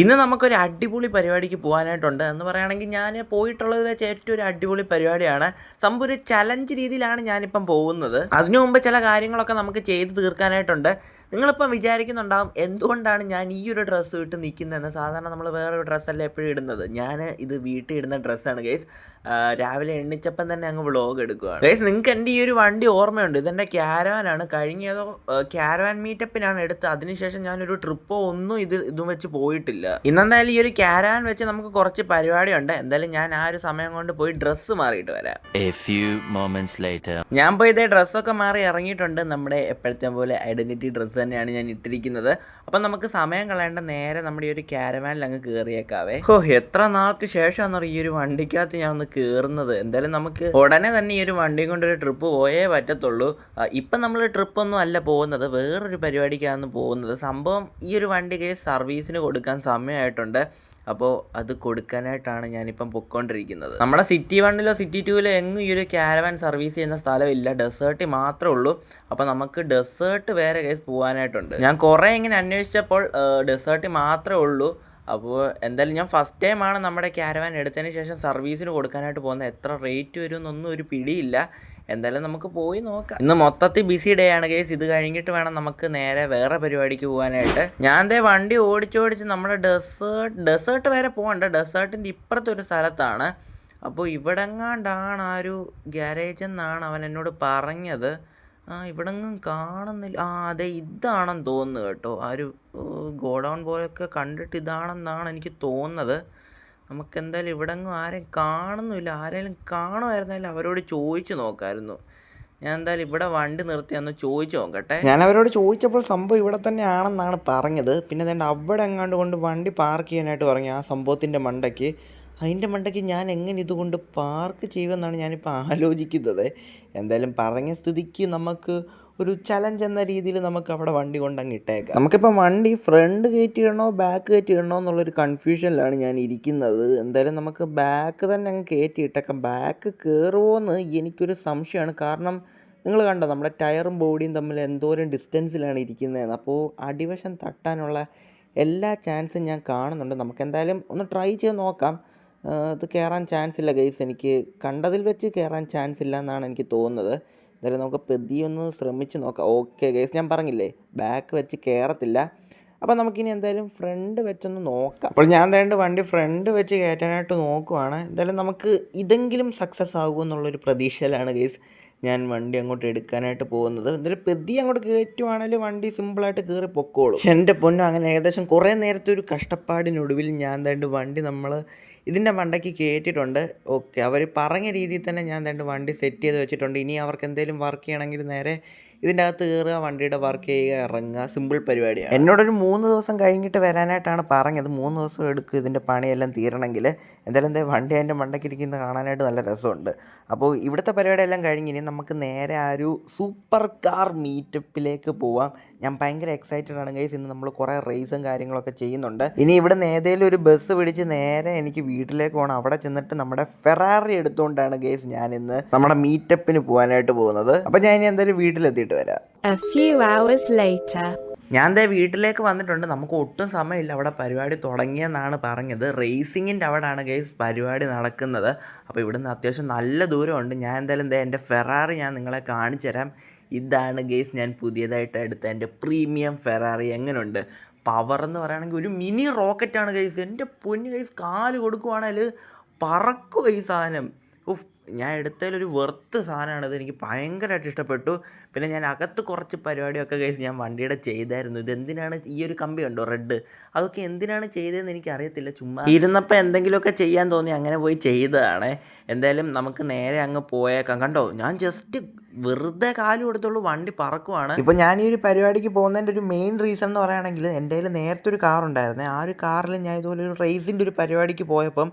ഇന്ന് നമുക്കൊരു അടിപൊളി പരിപാടിക്ക് പോകാനായിട്ടുണ്ട് എന്ന് പറയുകയാണെങ്കിൽ ഞാൻ പോയിട്ടുള്ളത് വെച്ച് ഏറ്റവും ഒരു അടിപൊളി പരിപാടിയാണ്. സംഭവം ഒരു ചലഞ്ച് രീതിയിലാണ് ഞാനിപ്പം പോകുന്നത്. അതിനു മുമ്പ് ചില കാര്യങ്ങളൊക്കെ നമുക്ക് ചെയ്ത് തീർക്കാനായിട്ടുണ്ട്. നിങ്ങളിപ്പം വിചാരിക്കുന്നുണ്ടാവും എന്തുകൊണ്ടാണ് ഞാൻ ഈ ഒരു ഡ്രസ്സ് ഇട്ട് നിൽക്കുന്നതെന്ന്? സാധാരണ നമ്മൾ വേറൊരു ഡ്രസ്സല്ല എപ്പോഴും ഇടുന്നത്? ഞാൻ ഇത് വീട്ടിൽ ഇടുന്ന ഡ്രസ്സാണ് ഗൈസ് രാവിലെ എണ്ണിച്ചപ്പം തന്നെ അങ്ങ് വ്ളോഗ് എടുക്കുകയാണ് ഗൈസ് നിങ്ങൾക്ക് എന്റെ ഈ ഒരു വണ്ടി ഓർമ്മയുണ്ട്? ഇതെന്റെ ക്യാരവാനാണ് കഴിഞ്ഞ ഏതോ ക്യാരവാൻ മീറ്റപ്പിനാണ് എടുത്തത്. അതിനുശേഷം ഞാനൊരു ട്രിപ്പോ ഒന്നും ഇത് ഇതും വെച്ച് പോയിട്ടില്ല. ഇന്നെന്തായാലും ഈ ഒരു ക്യാരാൻ വെച്ച് നമുക്ക് കുറച്ച് പരിപാടി ഉണ്ട് എന്തായാലും ഞാൻ ആ ഒരു സമയം കൊണ്ട് പോയി ഡ്രസ്സ് മാറിയിട്ട് വരാം. ഞാൻ പോയി ഇതേ ഡ്രസ്സൊക്കെ മാറി ഇറങ്ങിയിട്ടുണ്ട്. നമ്മുടെ എപ്പോഴത്തെ പോലെ ഐഡന്റിറ്റി ഡ്രസ്സ് തന്നെയാണ് ഞാൻ ഇട്ടിരിക്കുന്നത്. അപ്പം നമുക്ക് സമയം കളയേണ്ട നേരെ നമ്മുടെ ഈ ഒരു ക്യാരവാനിൽ അങ്ങ് കയറിയേക്കാവേ ഓ എത്ര നാൾക്ക് ശേഷമാണ് ഈ ഒരു വണ്ടിക്കകത്ത് ഞാൻ ഒന്ന് കയറുന്നത് എന്തായാലും നമുക്ക് ഉടനെ തന്നെ ഈ ഒരു വണ്ടിയും കൊണ്ടൊരു ട്രിപ്പ് പോയേ പറ്റത്തുള്ളൂ. ഇപ്പൊ നമ്മൾ ട്രിപ്പ് ഒന്നും അല്ല പോകുന്നത്. വേറൊരു പരിപാടിക്കാണ് പോകുന്നത്. സംഭവം ഈ ഒരു വണ്ടിക്ക് സർവീസിന് കൊടുക്കാൻ സമയമായിട്ടുണ്ട് അപ്പോൾ അത് കൊടുക്കാനായിട്ടാണ് ഞാനിപ്പം പൊയ്ക്കൊണ്ടിരിക്കുന്നത് നമ്മുടെ സിറ്റി വണ്ണിലോ സിറ്റി ടൂവിലോ എങ്ങും ഈ ഒരു ക്യാരവാൻ സർവീസ് ചെയ്യുന്ന സ്ഥലമില്ല. ഡെസേർട്ടിൽ മാത്രമേ ഉള്ളൂ. അപ്പോൾ നമുക്ക് ഡെസേർട്ട് വേറെ കേസ് പോകാനായിട്ടുണ്ട് ഞാൻ കുറേ ഇങ്ങനെ അന്വേഷിച്ചപ്പോൾ ഡെസേർട്ടിൽ മാത്രമേ ഉള്ളൂ. അപ്പോൾ എന്തായാലും ഞാൻ ഫസ്റ്റ് ടൈമാണ് നമ്മുടെ ക്യാരവാൻ എടുത്തതിന് ശേഷം സർവീസിന് കൊടുക്കാനായിട്ട് പോകുന്നത്. എത്ര റേറ്റ് വരും എന്നൊന്നും ഒരു പിടിയില്ല. എന്തായാലും നമുക്ക് പോയി നോക്കാം. ഇന്ന് മൊത്തത്തിൽ ബിസി ഡേ ആണ് കേസ് ഇത് കഴിഞ്ഞിട്ട് വേണം നമുക്ക് നേരെ വേറെ പരിപാടിക്ക് പോകാനായിട്ട്. ഞാൻ ദേ വണ്ടി ഓടിച്ചോടിച്ച് നമ്മുടെ ഡെസേർട്ട് ഡെസേർട്ട് വരെ പോകണ്ട. ഡെസേർട്ടിന്റെ ഇപ്പുറത്തൊരു സ്ഥലത്താണ്. അപ്പോൾ ഇവിടെങ്ങാണ്ടാണ് ആ ഒരു ഗ്യാരേജ് എന്നാണ് അവൻ എന്നോട് പറഞ്ഞത്. ആ ഇവിടെങ്ങും കാണുന്നില്ല. ആ അതെ ഇതാണെന്ന് തോന്നുന്നു കേട്ടോ. ആ ഒരു ഗോഡൗൺ പോലെയൊക്കെ കണ്ടിട്ട് ഇതാണെന്നാണ് എനിക്ക് തോന്നുന്നത്. നമുക്ക് എന്തായാലും ഇവിടെങ്ങും ആരെയും കാണുന്നില്ല ആരെങ്കിലും കാണുമായിരുന്നെങ്കിൽ അവരോട് ചോദിച്ചു നോക്കായിരുന്നു. ഞാൻ എന്തായാലും ഇവിടെ വണ്ടി നിർത്തി ഒന്ന് ചോദിച്ചു നോക്കട്ടെ. ഞാൻ അവരോട് ചോദിച്ചപ്പോൾ സംഭവം ഇവിടെ തന്നെയാണെന്നാണ് പറഞ്ഞത്. പിന്നെ അതുകൊണ്ട് അവിടെ എങ്ങാണ്ട് കൊണ്ട് വണ്ടി പാർക്ക് ചെയ്യാനായിട്ട് പറഞ്ഞു. ആ സംഭവത്തിന്റെ മണ്ടയ്ക്ക്. അതിന്റെ മണ്ടയ്ക്ക് ഞാൻ എങ്ങനെ ഇതുകൊണ്ട് പാർക്ക് ചെയ്യുമെന്നാണ് ഞാനിപ്പോൾ ആലോചിക്കുന്നത്. എന്തായാലും പറഞ്ഞ സ്ഥിതിക്ക് നമുക്ക് ഒരു ചലഞ്ച് എന്ന രീതിയിൽ നമുക്ക് അവിടെ വണ്ടി കൊണ്ടങ്ങ് ഇട്ടേക്കാം. നമുക്കിപ്പോൾ വണ്ടി ഫ്രണ്ട് കയറ്റി ഇടണോ ബാക്ക് കയറ്റി ഇടണോ എന്നുള്ളൊരു കൺഫ്യൂഷനിലാണ് ഞാൻ ഇരിക്കുന്നത്. എന്തായാലും നമുക്ക് ബാക്ക് തന്നെ അങ്ങ് കയറ്റി ഇട്ടേക്കാം. ബാക്ക് കയറുമോ എന്ന് എനിക്കൊരു സംശയമാണ്. കാരണം നിങ്ങൾ കണ്ടോ നമ്മുടെ ടയറും ബോഡിയും തമ്മിൽ എന്തോരം ഡിസ്റ്റൻസിലാണ് ഇരിക്കുന്നതെന്ന്. അപ്പോൾ അടിവശം തട്ടാനുള്ള എല്ലാ ചാൻസും ഞാൻ കാണുന്നുണ്ട്. നമുക്ക് എന്തായാലും ഒന്ന് ട്രൈ ചെയ്ത് നോക്കാം. ഇത് കയറാൻ ചാൻസ് ഇല്ല ഗൈസ് എനിക്ക് കണ്ടതിൽ വെച്ച് കയറാൻ ചാൻസ് ഇല്ല എന്നാണ് എനിക്ക് തോന്നുന്നത്. എന്തായാലും നമുക്ക് പ്രതിയൊന്ന് ശ്രമിച്ച് നോക്കാം. ഓക്കെ ഗൈസ് ഞാൻ പറഞ്ഞില്ലേ ബാക്ക് വെച്ച് കയറത്തില്ല അപ്പോൾ നമുക്കിനി എന്തായാലും ഫ്രണ്ട് വെച്ചൊന്ന് നോക്കാം. അപ്പോൾ ഞാൻ എന്തായാലും വണ്ടി ഫ്രണ്ട് വെച്ച് കയറ്റാനായിട്ട് നോക്കുവാണ്. എന്തായാലും നമുക്ക് ഇതെങ്കിലും സക്സസ് ആകുമെന്നുള്ളൊരു പ്രതീക്ഷയിലാണ് ഗൈസ് ഞാൻ വണ്ടി അങ്ങോട്ട് എടുക്കാനായിട്ട് പോകുന്നത്. എന്തായാലും പെതി അങ്ങോട്ട് കയറ്റുവാണെങ്കിൽ വണ്ടി സിമ്പിളായിട്ട് കയറി പൊക്കോളും. എന്റെ പൊന്നും അങ്ങനെ ഏകദേശം കുറേ നേരത്തെ ഒരു കഷ്ടപ്പാടിനൊടുവിൽ ഞാൻ എന്തായാലും വണ്ടി നമ്മൾ ഇതിന്റെ മണ്ടയ്ക്ക് കയറ്റിയിട്ടുണ്ട് ഓക്കെ അവർ പറഞ്ഞ രീതിയിൽ തന്നെ ഞാൻ രണ്ട് വണ്ടി സെറ്റ് ചെയ്ത് വെച്ചിട്ടുണ്ട്. ഇനി അവർക്ക് എന്തെങ്കിലും വർക്ക് ചെയ്യണമെങ്കിൽ നേരെ ഇതിന്റെ അകത്ത് കയറുക വണ്ടിയുടെ വർക്ക് ചെയ്യുക ഇറങ്ങുക സിമ്പിൾ പരിപാടിയാണ്. എന്നോടൊരു മൂന്ന് ദിവസം കഴിഞ്ഞിട്ട് വരാനായിട്ടാണ് പറഞ്ഞത്. മൂന്ന് ദിവസം എടുക്കും ഇതിന്റെ പണിയെല്ലാം തീരണമെങ്കിൽ. എന്തായാലും എന്താ വണ്ടി അതിന്റെ മണ്ടയ്ക്ക് ഇരിക്കുന്നത് കാണാനായിട്ട് നല്ല രസമുണ്ട്. അപ്പോൾ ഇവിടുത്തെ പരിപാടിയെല്ലാം കഴിഞ്ഞ് ഇനി നമുക്ക് നേരെ ആ ഒരു സൂപ്പർ കാർ മീറ്റപ്പിലേക്ക് പോവാം. ഞാൻ ഭയങ്കര എക്സൈറ്റഡ് ആണ് ഗൈസ് ഇന്ന് നമ്മൾ കുറേ റേസും കാര്യങ്ങളൊക്കെ ചെയ്യുന്നുണ്ട്. ഇനി ഇവിടെ ഏതെങ്കിലും ഒരു ബസ് പിടിച്ച് നേരെ എനിക്ക് വീട്ടിലേക്ക് പോകണം അവിടെ ചെന്നിട്ട് നമ്മുടെ ഫെറാറി എടുത്തുകൊണ്ടാണ് ഗൈസ് ഞാൻ ഇന്ന് നമ്മുടെ മീറ്റപ്പിന് പോകാനായിട്ട് പോകുന്നത്. അപ്പം ഞാൻ ഇനി എന്തായാലും വീട്ടിലെത്തിയിട്ട് വരാം. A few hours later. ഞാൻ ദേ വീട്ടിലേക്ക് വന്നിട്ടുണ്ട്. നമുക്ക് ഒട്ടും സമയമില്ല. അവിടെ പരിപാടി തുടങ്ങിയെന്നാണ് പറഞ്ഞത്. റേസിങ്ങിന്റെ അവിടെയാണ് ഗൈസ് പരിപാടി നടക്കുന്നത്. അപ്പോൾ ഇവിടുന്ന് അത്യാവശ്യം നല്ല ദൂരമുണ്ട്. ഞാൻ എന്തായാലും ദേ എന്റെ ഫെറാറി ഞാൻ നിങ്ങളെ കാണിച്ചു തരാം. ഇതാണ് ഗെയ്സ് ഞാൻ പുതിയതായിട്ട് എടുത്ത എന്റെ പ്രീമിയം ഫെറാറി എങ്ങനെയുണ്ട് പവർ എന്ന് പറയുകയാണെങ്കിൽ ഒരു മിനി റോക്കറ്റാണ് ഗൈസ് എന്റെ പൊന്ന് ഗൈസ് കാൽ കൊടുക്കുവാണെങ്കിൽ പറക്കും ഈ സാധനം. ഞാൻ എടുത്തതിലൊരു വെർത്ത് സാധനമാണ്. ഇത് എനിക്ക് ഭയങ്കരമായിട്ട് ഇഷ്ടപ്പെട്ടു. പിന്നെ ഞാൻ അകത്ത് കുറച്ച് പരിപാടിയൊക്കെ കഴിച്ച് ഞാൻ വണ്ടിയുടെ ചെയ്തായിരുന്നു. ഇതെന്തിനാണ് ഈ ഒരു കമ്പി കണ്ടോ? റെഡ് അതൊക്കെ എന്തിനാണ് ചെയ്തതെന്ന് എനിക്ക് അറിയത്തില്ല. ചുമ്മാ ഇരുന്നപ്പോൾ എന്തെങ്കിലുമൊക്കെ ചെയ്യാൻ തോന്നി. അങ്ങനെ പോയി ചെയ്തതാണ്. എന്തായാലും നമുക്ക് നേരെ അങ്ങ് പോയേക്കാം. കണ്ടോ? ഞാൻ ജസ്റ്റ് വെറുതെ കാലു കൊടുത്തുള്ളൂ വണ്ടി പറക്കുവാണ്. ഇപ്പോൾ ഞാൻ ഈ ഒരു പരിപാടിക്ക് പോകുന്നതിന്റെ ഒരു മെയിൻ റീസൺ എന്ന് പറയുകയാണെങ്കിൽ എന്റെ കയ്യിൽ നേരത്തെ ഒരു കാർ ഉണ്ടായിരുന്നു. ആ ഒരു കാറിൽ ഞാൻ ഇതുപോലെ ഒരു റേസിന്റെ ഒരു പരിപാടിക്ക് പോയപ്പം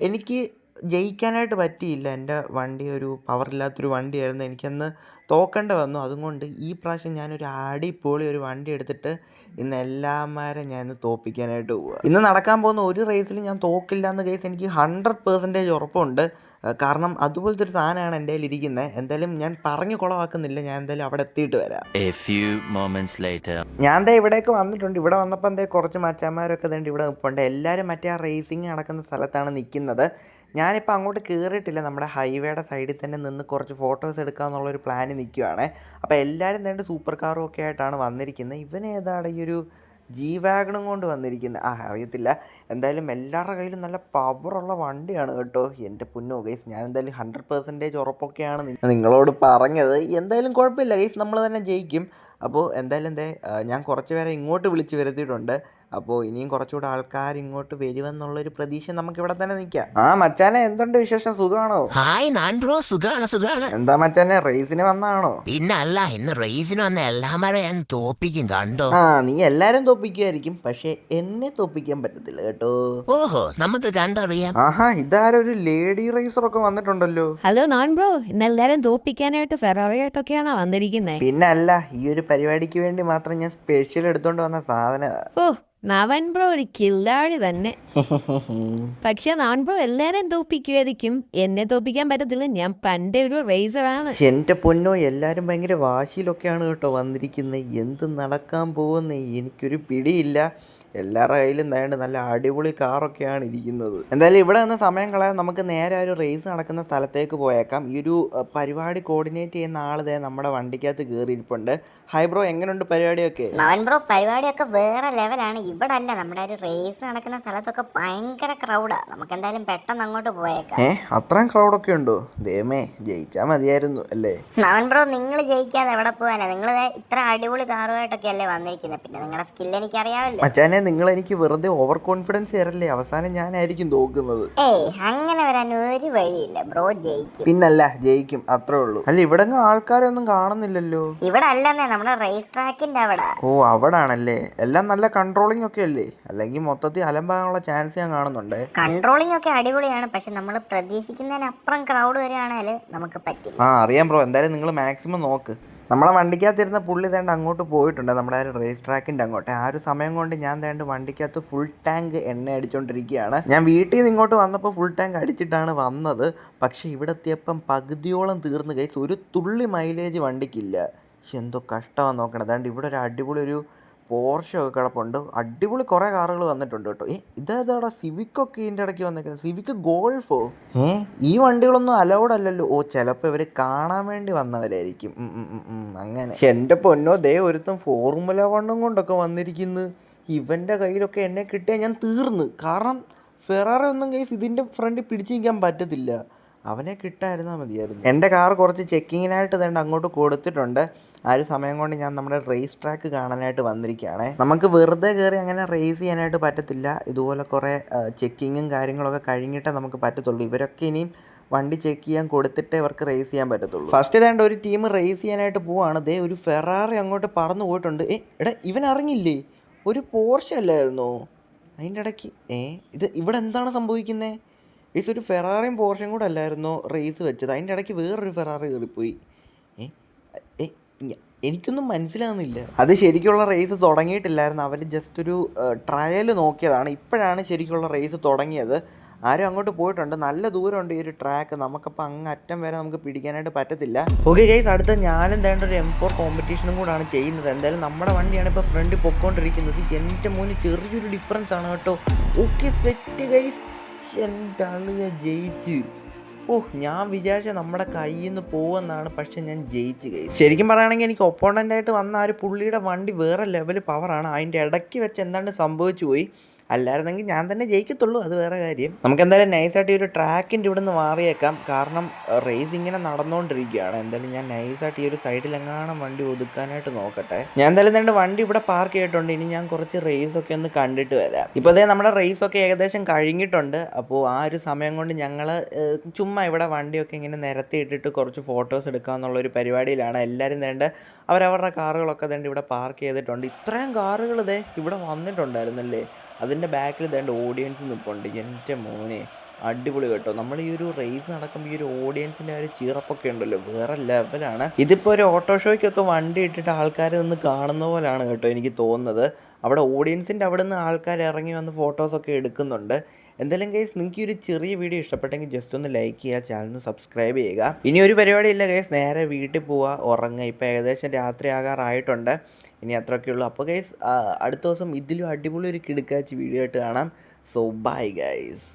എനിക്ക് ജയിക്കാനായിട്ട് പറ്റിയില്ല. എന്റെ വണ്ടി ഒരു പവറില്ലാത്തൊരു വണ്ടിയായിരുന്നു. എനിക്കന്ന് തോക്കേണ്ട വന്നു. അതുകൊണ്ട് ഈ പ്രാവശ്യം ഞാനൊരു അടിപൊളി ഒരു വണ്ടി എടുത്തിട്ട് ഇന്ന് എല്ലാമാരെ ഞാൻ ഇന്ന് തോപ്പിക്കാനായിട്ട് പോവുക ഇന്ന് നടക്കാൻ പോകുന്ന ഒരു റേസിൽ ഞാൻ തോക്കില്ല എന്ന് കേസ് എനിക്ക് ഹൺഡ്രഡ് പേഴ്സന്റേജ് ഉറപ്പുണ്ട്. കാരണം അതുപോലത്തെ ഒരു സാധനമാണ് എന്റെ കയ്യിൽ ഇരിക്കുന്നത്. എന്തായാലും ഞാൻ പറഞ്ഞു കുളവാക്കുന്നില്ല. ഞാൻ എന്തായാലും അവിടെ എത്തിയിട്ട് വരാം. ഞാൻ ദേ ഇവിടേക്ക് വന്നിട്ടുണ്ട്. ഇവിടെ വന്നപ്പോൾ എന്തേ കുറച്ച് മച്ചാന്മാരൊക്കെ ഇവിടെ നിൽപ്പുണ്ട് എല്ലാവരും മറ്റേ ആ റേസിങ് നടക്കുന്ന സ്ഥലത്താണ് നിൽക്കുന്നത്. ഞാനിപ്പോൾ അങ്ങോട്ട് കയറിയിട്ടില്ല നമ്മുടെ ഹൈവേയുടെ സൈഡിൽ തന്നെ നിന്ന് കുറച്ച് ഫോട്ടോസ് എടുക്കാമെന്നുള്ളൊരു പ്ലാന് നിൽക്കുകയാണ് അപ്പോൾ എല്ലാവരും രണ്ട് സൂപ്പർ കാറും ഒക്കെ ആയിട്ടാണ് വന്നിരിക്കുന്നത് ഇവനേതാണ് ഈ ഒരു ജി വാഗണും കൊണ്ട് വന്നിരിക്കുന്നത് ആ അറിയത്തില്ല. എന്തായാലും എല്ലാവരുടെ കയ്യിലും നല്ല പവറുള്ള വണ്ടിയാണ് കേട്ടോ. എന്റെ പൊന്നോ ഗൈസ് ഞാൻ എന്തായാലും ഹൺഡ്രഡ് പെർസെന്റേജ് ഉറപ്പൊക്കെയാണ് നിങ്ങളോട് പറഞ്ഞത്. എന്തായാലും കുഴപ്പമില്ല ഗൈസ് നമ്മൾ തന്നെ ജയിക്കും. അപ്പോൾ എന്തായാലും എന്തേ ഞാൻ കുറച്ച് പേരെ ഇങ്ങോട്ട് വിളിച്ച് വരുത്തിയിട്ടുണ്ട്. അപ്പോൾ ഇനിയും കുറച്ചുകൂടെ ആൾക്കാർ ഇങ്ങോട്ട് വരുമെന്നുള്ളൊരു പ്രതീക്ഷ നമുക്ക് ഇവിടെ തന്നെ നിൽക്കാം. ആ മച്ചാനെ എന്തുണ്ട് വിശേഷം? സുഖമാണോ ഹായ് നാൻ ബ്രോ സുഖമാണ് സുഖമാണ് എന്താ മച്ചാനെ റേസിന് വന്നാണോ? പിന്നെ അല്ല ഇന്ന് റേസിന് വന്ന എല്ലാവരും ഞാൻ തോപ്പിക്കും കണ്ടോ? ആ നീ എല്ലാരും തോപ്പിക്കുമായിരിക്കും പക്ഷെ എന്നെ തോപ്പിക്കാൻ പറ്റത്തില്ല കേട്ടോ. ഓഹോ നമുക്ക് കണ്ടറിയാം. ആഹാ ഇതാരൊരു ഒരു ലേഡി റേസർ ഒക്കെ വന്നിട്ടുണ്ടല്ലോ. ഹലോ നാൻ ബ്രോ ഇന്ന് എല്ലാരും തോപ്പിക്കാനായിട്ട് ഫെറോറിയായിട്ടൊക്കെയാണ് വന്നിരിക്കുന്നത് പിന്നല്ല ഈ ഒരു പരിപാടിക്ക് വേണ്ടി മാത്രം ഞാൻ സ്പെഷ്യൽ എടുത്തോണ്ട് വന്ന സാധനം ഓ നവൻ ബ്രോ ഒരു കില്ലാടി തന്നെ. പക്ഷെ നവൻ ബ്രോ എല്ലാരെയും തോപ്പിക്കുമായിരിക്കും എന്നെ തോപ്പിക്കാൻ പറ്റത്തില്ല. ഞാൻ പണ്ടേ ഒരു റേസർ ആണ്. എന്റെ പൊന്നോ എല്ലാരും ഭയങ്കര വാശിയിലൊക്കെയാണ് കേട്ടോ വന്നിരിക്കുന്നത് എന്ത് നടക്കാൻ പോകുന്നേ? എനിക്കൊരു പിടിയില്ല. എല്ലാവരുടെ കയ്യിലും വേണ്ട നല്ല അടിപൊളി കാറൊക്കെയാണ് ഇരിക്കുന്നത്. എന്തായാലും ഇവിടെ നിന്ന് സമയം കളയാൻ നമുക്ക് നേരെ ഒരു റേസ് നടക്കുന്ന സ്ഥലത്തേക്ക് പോയേക്കാം. ഈ ഒരു പരിപാടി കോർഡിനേറ്റ് ചെയ്യുന്ന ആൾ ദേ നമ്മുടെ വണ്ടിക്കകത്ത് കയറിയിരിപ്പുണ്ട്. ഹൈബ്രോ എങ്ങനെയുണ്ട് പരിപാടിയൊക്കെ? നവൻ ബ്രോ പരിപാടിയൊക്കെ വേറെ ലെവലാണ് ഇവിടെ അല്ല നമ്മുടെ ഒരു റേസ് നടക്കുന്ന സ്ഥലത്തൊക്കെ ഭയങ്കര ക്രൗഡാ നമുക്ക് എന്തായാലും പെട്ടെന്ന് അങ്ങോട്ട് പോയേക്കാം. ഏ അത്രയും ക്രൗഡൊക്കെ ഉണ്ടോ? ദേമേ ജയിച്ചാ മതിയായിരുന്നു അല്ലേ? നവൻ ബ്രോ നിങ്ങൾ ജയിക്കാതെ എവിടെ പോകാനാ നിങ്ങൾ ഇത്ര അടിപൊളി കാറുമായിട്ടൊക്കെ അല്ലേ വന്നിരിക്കുന്നത് പിന്നെ നിങ്ങളുടെ സ്കില്ല് എനിക്ക് അറിയാമല്ലോ മച്ചാനെ നിങ്ങൾ എനിക്ക് വെറുതെ ഓവർ കോൺഫിഡൻസ് തരല്ലേ അവസാനം ഞാനായിരിക്കും തോക്കുന്നത്. അങ്ങനെ വരാൻ ഒരു വഴിയില്ല ബ്രോ ജയിക്കും. പിന്നല്ല ജയിക്കും. അത്രേ ഉള്ളൂ. അല്ല ഇവിടെ ആൾക്കാരൊന്നും കാണുന്നില്ലല്ലോ? ഇവിടെ അല്ലെന്നേ നമ്മുടെ റേസ് ട്രാക്കിന്റെ അവിടെ. ഓ അവിടാണല്ലേ? എല്ലാം നല്ല കൺട്രോളിംഗ് ഒക്കെ അല്ലേ? അല്ലെങ്കിൽ മൊത്തത്തിൽ അലമ്പാകാനുള്ള ചാൻസ് ഞാൻ കാണുന്നുണ്ട്. കൺട്രോളിംഗ് ഒക്കെ അടിപൊളിയാണ്. പക്ഷെ നമ്മൾ പ്രതീക്ഷിക്കുന്നതിനപ്പുറം ക്രൗഡ് വരികയാണെങ്കിൽ നമുക്ക് പറ്റില്ല. ആ അറിയാം ബ്രോ. എന്തായാലും നിങ്ങൾ മാക്സിമം നോക്ക്. നമ്മളെ വണ്ടിക്കകത്തിരുന്ന പുള്ളി തേണ്ട അങ്ങോട്ട് പോയിട്ടുണ്ട്. നമ്മുടെ ആ ഒരു റേസ് ട്രാക്കിന്റെ അങ്ങോട്ട്. ആ ഒരു സമയം കൊണ്ട് ഞാൻ തേണ്ട വണ്ടിക്കകത്ത് ഫുൾ ടാങ്ക് എണ്ണ അടിച്ചുകൊണ്ടിരിക്കുകയാണ് ഞാൻ വീട്ടിൽ നിന്ന് ഇങ്ങോട്ട് വന്നപ്പോൾ ഫുൾ ടാങ്ക് അടിച്ചിട്ടാണ് വന്നത്. പക്ഷേ ഇവിടെ എത്തിയപ്പം പകുതിയോളം തീർന്ന് കൈസ് ഒരു തുള്ളി മൈലേജ് വണ്ടിക്കില്ല. എന്തോ കഷ്ടമാണ് നോക്കണം അതുകൊണ്ട് ഇവിടെ ഒരു അടിപൊളി ഒരു പോർഷോ ഒക്കെ കിടപ്പുണ്ട്. അടിപൊളി കുറേ കാറുകൾ വന്നിട്ടുണ്ട് കേട്ടോ. ഏ ഇതേതാടാ സിവിക്കൊക്കെ ഇതിന്റെ ഇടയ്ക്ക് വന്നേക്കുന്നത് സിവിക്ക് ഗോൾഫോ? ഏ ഈ വണ്ടികളൊന്നും അലൗഡ് അല്ലല്ലോ. ഓ ചിലപ്പോൾ ഇവർ കാണാൻ വേണ്ടി വന്നവരായിരിക്കും. അങ്ങനെ. എന്റെ പൊന്നോ ദേ ഒരുത്തൻ ഫോർമുല വണ്ണും കൊണ്ടൊക്കെ വന്നിരിക്കുന്നു. ഇവന്റെ കയ്യിലൊക്കെ എന്നെ കിട്ടിയാൽ ഞാൻ തീർന്ന്. കാരണം ഫെറാറി ഒന്നും കേസ് ഇതിന്റെ ഫ്രണ്ടിൽ പിടിച്ചിരിക്കാൻ പറ്റത്തില്ല. അവനെ കിട്ടായിരുന്നാൽ മതിയായിരുന്നു. എന്റെ കാർ കുറച്ച് ചെക്കിങ്ങിനായിട്ട് തന്നെ അങ്ങോട്ട് കൊടുത്തിട്ടുണ്ട്. ആ ഒരു സമയം കൊണ്ട് ഞാൻ നമ്മുടെ റേസ് ട്രാക്ക് കാണാനായിട്ട് വന്നിരിക്കുകയാണ്. നമുക്ക് വെറുതെ കയറി അങ്ങനെ റേസ് ചെയ്യാനായിട്ട് പറ്റത്തില്ല. ഇതുപോലെ കുറേ ചെക്കിങ്ങും കാര്യങ്ങളൊക്കെ കഴിഞ്ഞിട്ടേ നമുക്ക് പറ്റത്തുള്ളൂ. ഇവരൊക്കെ ഇനിയും വണ്ടി ചെക്ക് ചെയ്യാൻ കൊടുത്തിട്ടേ ഇവർക്ക് റേസ് ചെയ്യാൻ പറ്റത്തുള്ളൂ. ഫസ്റ്റ് ഏതാണ്ട് ഒരു ടീം റേസ് ചെയ്യാനായിട്ട് പോവാണ്. ദേ ഒരു ഫെറാറി അങ്ങോട്ട് പറന്നു പോയിട്ടുണ്ട്. ഏ എടാ ഇവൻ അറിഞ്ഞില്ലേ ഒരു പോർഷ അല്ലായിരുന്നോ? അതിന്റെ ഇടയ്ക്ക് ഏ ഇത് ഇവിടെ എന്താണ് സംഭവിക്കുന്നത് ഇത് ഒരു ഫെറാറിയും പോർഷയും കൂടെ അല്ലായിരുന്നോ റേസ് വെച്ചത്? അതിന്റെ ഇടയ്ക്ക് വേറൊരു ഫെറാറി കയറിപ്പോയി എനിക്കൊന്നും മനസ്സിലാകുന്നില്ല അത് ശരിക്കുള്ള റേസ് തുടങ്ങിയിട്ടില്ലായിരുന്നു. അവർ ജസ്റ്റ് ഒരു ട്രയൽ നോക്കിയതാണ്. ഇപ്പോഴാണ് ശരിക്കുള്ള റേസ് തുടങ്ങിയത്. ആരും അങ്ങോട്ട് പോയിട്ടുണ്ട്. നല്ല ദൂരമുണ്ട് ഈ ഒരു ട്രാക്ക് നമുക്കപ്പോൾ അങ്ങ് അറ്റം വരെ നമുക്ക് പിടിക്കാനായിട്ട് പറ്റത്തില്ല. ഓക്കെ ഗൈസ് അടുത്ത ഞാനും തേണ്ട ഒരു എം ഫോർ കോമ്പറ്റീഷനും കൂടാണ് ചെയ്യുന്നത്. എന്തായാലും നമ്മുടെ വണ്ടിയാണ് ഇപ്പോൾ ഫ്രണ്ട് പൊക്കോണ്ടിരിക്കുന്നത്. എന്റെ മൂന്ന് ചെറിയൊരു ഡിഫറൻസ് ആണ് കേട്ടോ. ഓക്കെ സെറ്റ് ഗൈസ് എന്റെ അളിയ ജയിച്ച്. ഓ ഞാൻ വിചാരിച്ച നമ്മുടെ കയ്യിൽ നിന്ന് പോവെന്നാണ് പക്ഷെ ഞാൻ ജയിച്ച് കൈ ശരിക്കും പറയുകയാണെങ്കിൽ എനിക്ക് ഒപ്പോണന്റായിട്ട് വന്ന ആ ഒരു പുള്ളിയുടെ വണ്ടി വേറെ ലെവൽ പവറാണ് അതിന്റെ ഇടയ്ക്ക് വെച്ച് എന്താണ് സംഭവിച്ചു പോയി? അല്ലായിരുന്നെങ്കിൽ ഞാൻ തന്നെ ജയിക്കത്തുള്ളൂ അത് വേറെ കാര്യം. നമുക്ക് എന്തായാലും നൈസായിട്ട് ഈ ഒരു ട്രാക്കിന്റെ ഇവിടെ നിന്ന് മാറിയേക്കാം. കാരണം റേസ് ഇങ്ങനെ നടന്നുകൊണ്ടിരിക്കുകയാണ് എന്തായാലും ഞാൻ നൈസായിട്ട് ഈ ഒരു സൈഡിൽ എങ്ങാനും വണ്ടി ഒതുക്കാനായിട്ട് നോക്കട്ടെ. ഞാൻ എന്തായാലും രണ്ട് വണ്ടി ഇവിടെ പാർക്ക് ചെയ്തിട്ടുണ്ട്. ഇനി ഞാൻ കുറച്ച് റേസ് ഒക്കെ ഒന്ന് കണ്ടിട്ട് വരാം. ഇപ്പോൾ അതേ നമ്മുടെ റേസ് ഒക്കെ ഏകദേശം കഴിഞ്ഞിട്ടുണ്ട്. അപ്പോൾ ആ ഒരു സമയം കൊണ്ട് ഞങ്ങൾ ചുമ്മാ ഇവിടെ വണ്ടിയൊക്കെ ഇങ്ങനെ നിരത്തി ഇട്ടിട്ട് കുറച്ച് ഫോട്ടോസ് എടുക്കാമെന്നുള്ള ഒരു പരിപാടിയിലാണ് എല്ലാവരും വേണ്ട അവരവരുടെ കാറുകളൊക്കെ തന്നെ ഇവിടെ പാർക്ക് ചെയ്തിട്ടുണ്ട്. ഇത്രയും കാറുകൾ ഇതേ ഇവിടെ വന്നിട്ടുണ്ടായിരുന്നല്ലേ? അതിന്റെ ബാക്കിൽ ഇതേണ്ട ഓഡിയൻസ് നിൽപ്പുണ്ട് എന്റെ മോനെ അടിപൊളി കേട്ടോ. നമ്മൾ ഈ ഒരു റേസ് നടക്കുമ്പോൾ ഈ ഒരു ഓഡിയൻസിന്റെ ഒരു ചീറപ്പൊക്കെ ഉണ്ടല്ലോ വേറെ ലെവലാണ് ഇതിപ്പോൾ ഒരു ഓട്ടോ ഷോയ്ക്കൊക്കെ വണ്ടി ഇട്ടിട്ട് ആൾക്കാർ നിന്ന് കാണുന്ന പോലെയാണ് കേട്ടോ എനിക്ക് തോന്നുന്നത്. അവിടെ ഓഡിയൻസിന്റെ അവിടെ നിന്ന് ആൾക്കാർ ഇറങ്ങി വന്ന് ഫോട്ടോസൊക്കെ എടുക്കുന്നുണ്ട്. എന്തായാലും ഗൈസ് നിങ്ങൾക്ക് ഈ ഒരു ചെറിയ വീഡിയോ ഇഷ്ടപ്പെട്ടെങ്കിൽ ജസ്റ്റ് ഒന്ന് ലൈക്ക് ചെയ്യുക ചാനൽ സബ്സ്ക്രൈബ് ചെയ്യുക. ഇനി ഒരു പരിപാടിയില്ല ഗൈസ് നേരെ വീട്ടിൽ പോവുക ഉറങ്ങുക ഇപ്പോൾ ഏകദേശം രാത്രി ആകാറായിട്ടുണ്ട്. ഇനി അത്രയൊക്കെ ഉള്ളൂ. അപ്പോൾ ഗൈസ് അടുത്ത ദിവസം ഇതിലും അടിപൊളി ഒരു കിടുക്കാച്ച് വീഡിയോ ആയിട്ട് കാണാം. So bye guys